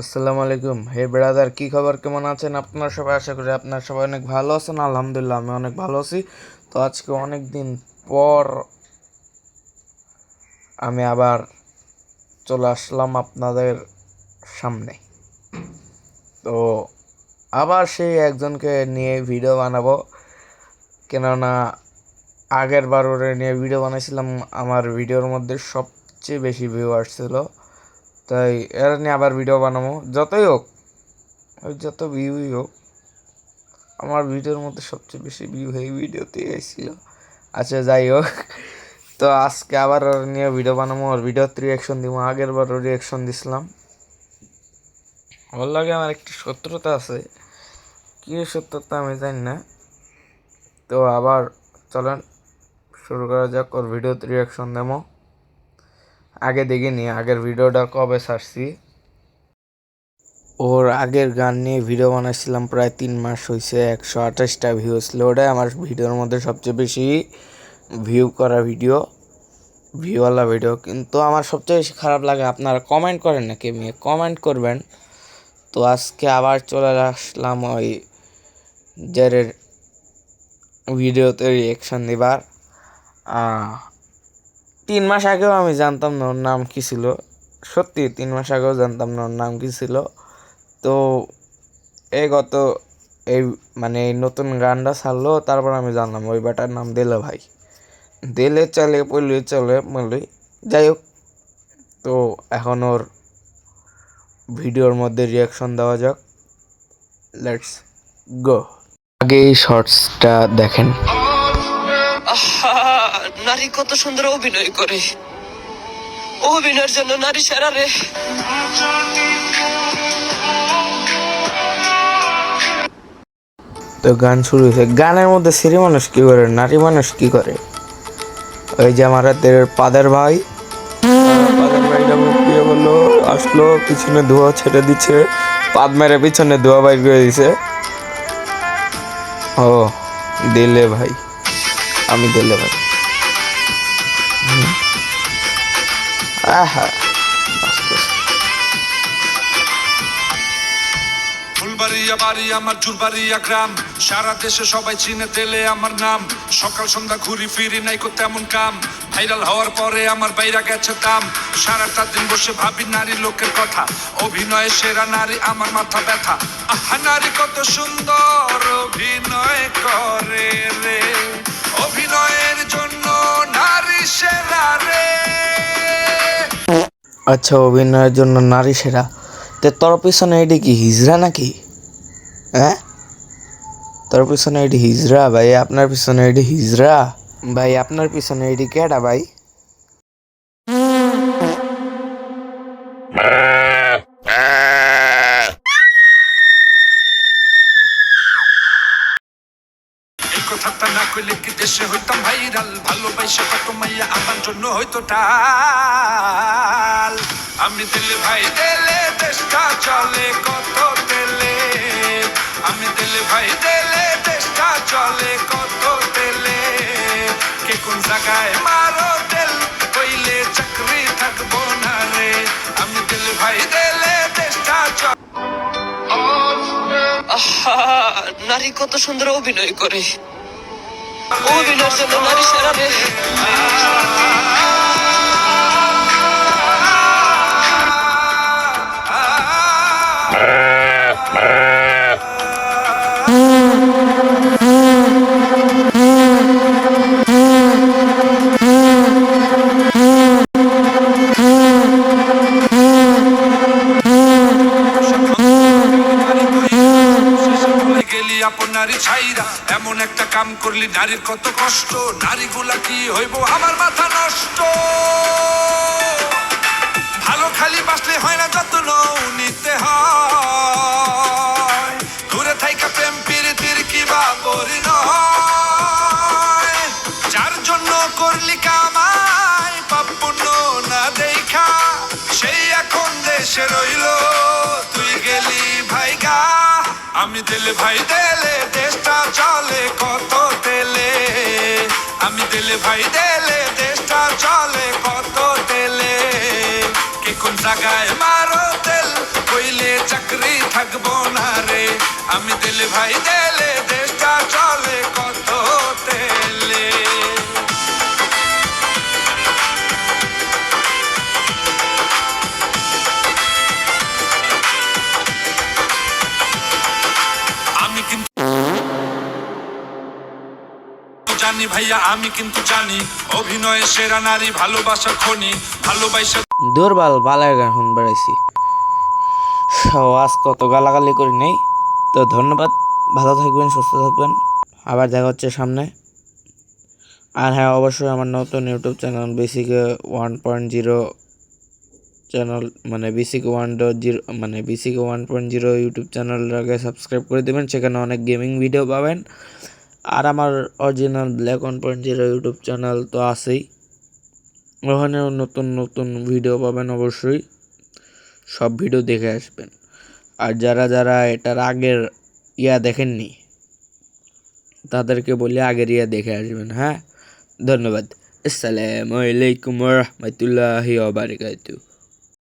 আসসালামু আলাইকুম। হে ব্রাদার, কি খবর? কেমন আছেন আপনারা সবাই? আশা করি আপনারা সবাই অনেক ভালো আছেন। আলহামদুলিল্লাহ, আমি অনেক ভালো আছি। তো আজকে অনেক দিন পর আমি আবার চলে আসলাম আপনাদের সামনে। তো আবার সেই একজনকে নিয়ে ভিডিও বানাবো। কেননা আগের বার ওরে নিয়ে ভিডিও বানাইছিলাম, আমার ভিডিওর মধ্যে সবচেয়ে বেশি ভিউ আসছিল। তাই এর নিয়ে আবার ভিডিও বানাবো। যতই হোক, ওই যত ভিউই হোক, আমার ভিডিওর মধ্যে সবচেয়ে বেশি ভিউ এই ভিডিওতে এসেছিল। আচ্ছা যাই হোক। তো আজকে আবার ওর নিয়ে ভিডিও বানাবো। ওর ভিডিওতে রিয়াকশন দিব। আগের বার রিয়াকশন দিছিলাম। ওর লাগে আমার একটি শত্রুতা আছে। কী শত্রুতা আমি জানি না। তো আবার চলেন, শুরু করা যাক। ওর ভিডিওতে রিয়াকশন দেবো। আগে দেখিনি, আগের ভিডিওটা কবে ছাড়ছি? ওর আগের গান নিয়ে ভিডিও বানাইছিলাম প্রায় তিন মাস হয়েছে একশো আঠাশটা ভিউ ছিল ওটাই আমার ভিডিওর মধ্যে সবচেয়ে বেশি ভিউ করা ভিডিও ভিউওয়ালা ভিডিও কিন্তু আমার সবচেয়ে বেশি খারাপ লাগে, আপনারা কমেন্ট করেন নাকি? মেয়ে কমেন্ট করবেন। তো আজকে আবার চলে আসলাম ওই যারের ভিডিওতে রিয়েকশন দিবার তিন মাস আগেও আমি জানতাম না ওর নাম কী ছিল। সত্যি, তিন মাস আগেও জানতাম না ওর নাম কী ছিল। তো এই গত এই মানে এই নতুন গানটা ছাড়লো, তারপর আমি জানলাম ওই বেটার নাম দিলে ভাই। দিলে চলে, পড়লে চলে, বলে, যাই হোক। তো এখন ওর ভিডিওর মধ্যে রিয়াকশন দেওয়া যাক। লেটস গো আগে এই শর্টসটা দেখেন। নারী কত সুন্দর অভিনয় করে। অভিনয়ের জন্য নারী সেরা রে। তো গান শুরু হয়েছে। গানের মধ্যে সিরি মানুষ কি করে, নারী মানুষ কি করে? ওই যে আমার পাদের ভাই। পাদের বলল, আসলো, পিছনে ধোয়া ছেড়ে দিচ্ছে। পাদ মেরে পিছনে ধোয়া বাইর করে দিছে। ও, দিলে ভাই। আমি দিলে ভাই। আমার চুরবাড়িয়া গ্রাম সারা দেশে সবাই চিনে তেলে আমার নাম। সকাল, সন্ধ্যা, ঘুরি, ফিরি, নাই কো তেমন কাম। ভাইরাল হওয়ার পরে আমার বাইরা গেছে দাম। সারাটা দিন বসে ভাবি, নারী লোকের কথা। অভিনয়ে সেরা নারী, আমার মাথা ব্যথা। আহা, নারী কত সুন্দর অভিনয় করে রে। অভিনয়ের জন্য নারী সেরা রে। আচ্ছা অভিনয়ের জন্য নারী সেরা। তে তোর পিছনে এটি কি হিজরা নাকি? হ্যাঁ তোর পিছনে এটি হিজরা ভাই, আপনার পিছনে এটি হিজরা ভাই, আপনার পিছনে এটি কেডা, ভাই? কথাটা না কইলে কি দেশে হইতাম ভাইরাল? ভালোবাসা কত মাইয়া, আমার জন্য হয়তো টাল। আমি দিলে ভাই, দিলে দেশটা চলে, কত তেলে। আমি দিলে ভাই, দিলে দেশটা চলে, কত তেলে। কে কোন জায়গায় মারো তেল, কইলে চাকরি থাকব না রে। আমি দিলে ভাই, দিলে দেশটা চলে নারী কত সুন্দর অভিনয় করে। অভিনয়ের জন্য নারী সেরা রে ভুলে আপনারই ছাইরা, এমন একটা কাম করলি নারীর কত কষ্ট, নারীগুলা কি হইব আমার মাথা নষ্ট? ভালো খালি বাসলে হয় না যত্ন নিতে হয়। থাইকা প্রেম প্রীতির কি বা পরিণয়? যার জন্য করলি কামাই, পাপ না দেখা, সেই এখন দেশে রইল। তুই গেলি ভাইগা আমি দিলে ভাই দেলে দেশটা চলে কত তেলে? আমি দিলে ভাই দেলে দেশটা চলে কত তেলে? কে কোন জায়গায় মারো তেল? কইলে চাকরি থাকব না রে। আমি দিলে ভাই দেলে দেশটা চলে কত জানি ভাইয়া, আমি কিন্তু জানি। অভিনয়ে সেরা নারী ভালোবাসার খনি, ভালোবাসা দুর্বল বালায় এখন বেড়াইছি। আওয়াজ কত গালাগালি করি নেই। তো ধন্যবাদ, ভালো থাকবেন, সুস্থ থাকবেন। আবার দেখা হচ্ছে সামনে। আর হ্যাঁ অবশ্যই আমার নতুন YouTube channel basic one point zero channel মানে বেসিক ওয়ান ডট জিরো মানে basic one point zero YouTube চ্যানেলটাকে সাবস্ক্রাইব করে দেবেন। সেখানে অনেক গেমিং ভিডিও পাবেন। আর আমার original black one point zero YouTube channel তো আছেই। ওখানেও নতুন নতুন ভিডিও পাবেন অবশ্যই। সব ভিডিও দেখে আসবেন। আর যারা যারা এটার আগের ইয়া দেখেননি, তাদেরকে বলি আগের ইয়া দেখে আসবেন হ্যাঁ? ধন্যবাদ। আসসালামু আলাইকুম রহমতুল্লাহি ওয়া বারাকাতুহু।